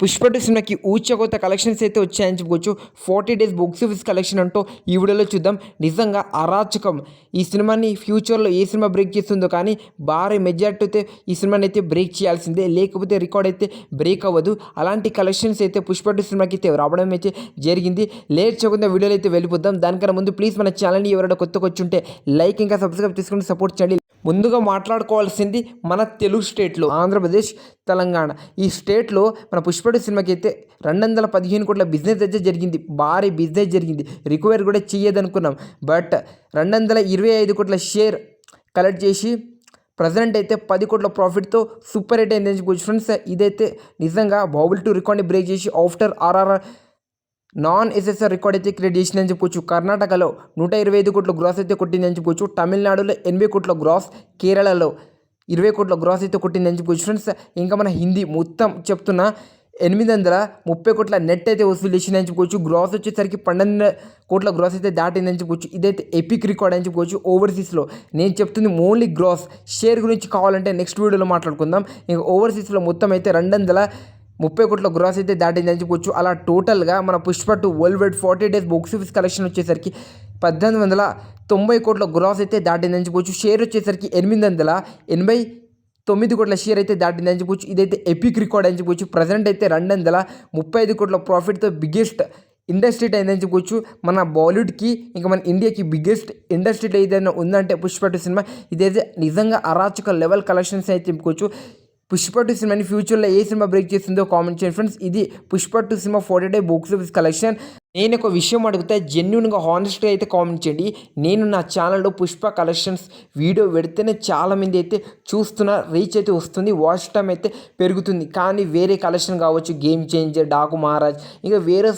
Pushpa two సినిమాకి ఊచకొత్త collections అయితే వచ్చాయని చెప్పుకోవచ్చు. Forty days box office collection అంటూ ఈ వీడియోలో చూద్దాం. నిజంగా అరాచకం. ఈ సినిమాని ఫ్యూచర్లో ఏ సినిమా బ్రేక్ చేస్తుందో కానీ భారీ మెజార్టీ అయితే ఈ సినిమాని అయితే బ్రేక్ చేయాల్సిందే. లేకపోతే రికార్డ్ అయితే బ్రేక్ అవ్వదు. అలాంటి కలెక్షన్స్ అయితే పుష్ప టూ సినిమాకి అయితే రావడం అయితే జరిగింది. లేట్ చేయకుండా వీడియోలో అయితే వెళ్ళిపోద్దాం దానికన్నా ముందు ప్లీజ్ మన ఛానల్ని ఎవరైనా కొత్తకొచ్చుంటే ఉంటే లైక్ ఇంకా సబ్స్క్రైబ్ చేసుకుని సపోర్ట్ చేయండి. ముందుగా మాట్లాడుకోవాల్సింది మన తెలుగు స్టేట్లో ఆంధ్రప్రదేశ్ తెలంగాణ. ఈ స్టేట్లో మన పుష్పడు సినిమాకి అయితే రెండు వందల పదిహేను కోట్ల బిజినెస్ అయితే జరిగింది. భారీ బిజినెస్ జరిగింది. రికవరీ కూడా చేయదనుకున్నాం బట్ రెండు వందల ఇరవై ఐదు కోట్ల షేర్ కలెక్ట్ చేసి ప్రజెంట్ అయితే పది కోట్ల ప్రాఫిట్తో సూపర్ హిట్ అయింది ఫ్రెండ్స్ ఇదైతే నిజంగా బాబుల్ టూ రికార్డ్ని బ్రేక్ చేసి after RRR non SSR record అయితే క్రియేట్ చేసిందని చెప్పొచ్చు కర్ణాటకలో నూట ఇరవై ఐదు కోట్ల గ్రాస్ అయితే కొట్టిందని చెప్పొచ్చు తమిళనాడులో ఎనభై కోట్ల గ్రాస్ కేరళలో ఇరవై కోట్ల గ్రాస్ అయితే కొట్టిందని చెప్పొచ్చు ఫ్రెండ్స్ ఇంకా మన హిందీ మొత్తం చెప్తున్నా ఎనిమిది వందల ముప్పై కోట్ల నెట్ అయితే వసూలు చేసిందని చెప్పుకోవచ్చు. గ్రాస్ వచ్చేసరికి పన్నెండు కోట్ల గ్రాస్ అయితే దాటిందని చెప్పుకోవచ్చు. ఇదైతే ఎపిక్ రికార్డ్ అని చెప్పుకోవచ్చు. ఓవర్సీస్లో నేను చెప్తుంది ఓన్లీ గ్రాస్ షేర్ గురించి కావాలంటే నెక్స్ట్ వీడియోలో మాట్లాడుకుందాం. ఇంకా ఓవర్సీస్లో మొత్తం అయితే రెండు వందల ముప్పై కోట్ల గ్రాస్ అయితే దాటిందని చెప్పుకోవచ్చు అలా టోటల్గా మన Pushpa two world wide forty days box office collection వచ్చేసరికి పద్దెనిమిది వందల తొంభై కోట్ల గ్రాస్ అయితే దాటిందని చెప్పుకోవచ్చు షేర్ వచ్చేసరికి ఎనిమిది వందల ఎనభై తొమ్మిది కోట్ల షేర్ అయితే దాటిందని చెప్పుకోవచ్చు ఇదైతే ఎపిక్ రికార్డ్ అని చెప్పుకోవచ్చు ప్రజెంట్ అయితే రెండు వందల ముప్పై ఐదు కోట్ల ప్రాఫిట్తో బిగ్గెస్ట్ ఇండస్ట్రీ అయిందని చెప్పుకోవచ్చు మన బాలీవుడ్కి ఇంకా మన ఇండియాకి బిగ్గెస్ట్ ఇండస్ట్రీ ఏదైనా ఉందంటే పుష్ప సినిమా. ఇదైతే నిజంగా అరాచక లెవెల్ కలెక్షన్స్ అయితే చెప్పుకోవచ్చు పుష్ప టూ సినిమాని ఫ్యూచర్లో ఏ సినిమా బ్రేక్ చేస్తుందో కామెంట్ చేయండి. ఫ్రెండ్స్ ఇది Pushpa two cinema forty day box office collection. నేను ఒక విషయం అడిగితే జెన్యున్గా హానెస్ట్గా అయితే కామెంట్ చేయండి. నేను నా ఛానల్లో పుష్ప కలెక్షన్స్ వీడియో పెడితేనే చాలామంది అయితే చూస్తున్న రీచ్ అయితే వస్తుంది వాచ్ టైం అయితే పెరుగుతుంది. కానీ వేరే కలెక్షన్ కావచ్చు గేమ్ చేంజర్ డాకు మహారాజ్ ఇంకా వేరే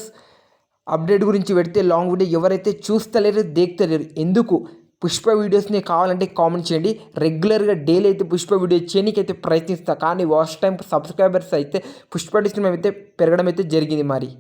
అప్డేట్ గురించి పెడితే లాంగ్ వీడియో ఎవరైతే చూస్తలేరు దేక్తలేరు. ఎందుకు? పుష్ప వీడియోస్ని కావాలంటే కామెంట్ చేయండి. రెగ్యులర్గా డైలీ అయితే పుష్ప వీడియో చేయడానికి ప్రయత్నిస్తాను ప్రయత్నిస్తా. కానీ వాచ్ టైం సబ్స్క్రైబర్స్ అయితే పుష్ప డిస్ట్రీమ్ అయితే పెరగడం అయితే జరిగింది మరి.